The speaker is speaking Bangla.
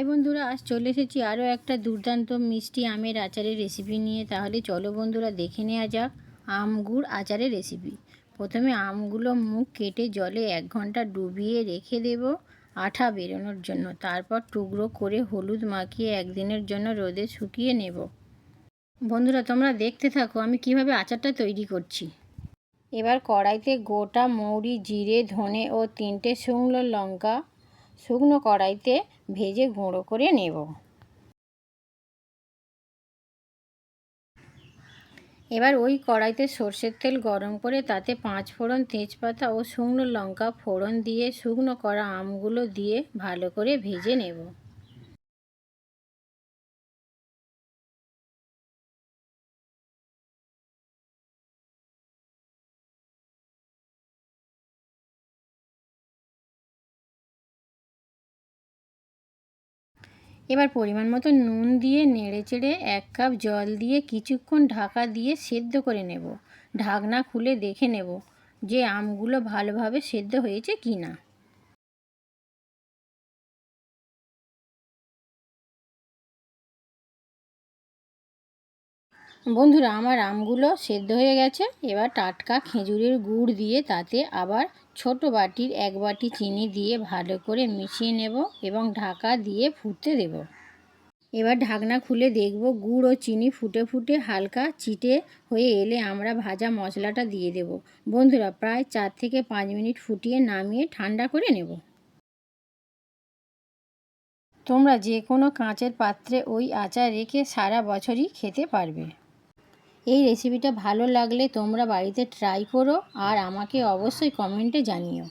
হাই বন্ধুরা, আজ চলে এসেছি আরও একটা দুর্দান্ত মিষ্টি আমের আচারের রেসিপি নিয়ে। তাহলে চলো বন্ধুরা, দেখে নেওয়া যাক আম গুড় আচারের রেসিপি প্রথমে আমগুলো মুখ কেটে জলে এক ঘণ্টা ডুবিয়ে রেখে দেব আঠা বেরোনোর জন্য। তারপর টুকরো করে হলুদ মাখিয়ে একদিনের জন্য রোদে শুকিয়ে নেব। বন্ধুরা, তোমরা দেখতে থাকো আমি কীভাবে আচারটা তৈরি করছি। এবার কড়াইতে গোটা মৌরি, জিরে, ধনে ও তিনটে শুকনো লঙ্কা শুকনো কড়াইতে ভেজে গুঁড়ো করে নেব। এবার ওই কড়াইতে সর্ষের তেল গরম করে তাতে পাঁচ ফোড়ন তেজপাতা ও শুকনো লঙ্কা ফোড়ন দিয়ে শুকনো করা আমগুলো দিয়ে ভালো করে ভেজে নেব। এবার পরিমাণ মতো নুন দিয়ে নেড়ে চেড়ে এক কাপ জল দিয়ে কিছুক্ষণ ঢাকা দিয়ে সেদ্ধ করে নেব। ঢাকনা খুলে দেখে নেব যে আমগুলো ভালোভাবে সেদ্ধ হয়েছে কি না বন্ধুরা, আমার আমগুলো সেদ্ধ হয়ে গেছে। এবার টাটকা খেজুরের গুড় দিয়ে তাতে আবার ছোট বাটির এক বাটি চিনি দিয়ে ভালো করে মিশিয়ে নেব এবং ঢাকা দিয়ে ফুটতে দেব। এবার ঢাকনা খুলে দেখব গুড় ও চিনি ফুটে ফুটে হালকা চিটে হয়ে এলে আমরা ভাজা মশলাটা দিয়ে দেব। বন্ধুরা, প্রায় চার থেকে পাঁচ মিনিট ফুটিয়ে নামিয়ে ঠান্ডা করে নেব। তোমরা যে কোনো কাঁচের পাত্রে ওই আচার রেখে সারা বছরই খেতে পারবে। এই রেসিপিটা ভালো লাগলে তোমরা বাড়িতে ট্রাই করো আর আমাকে অবশ্যই কমেন্টে জানিও।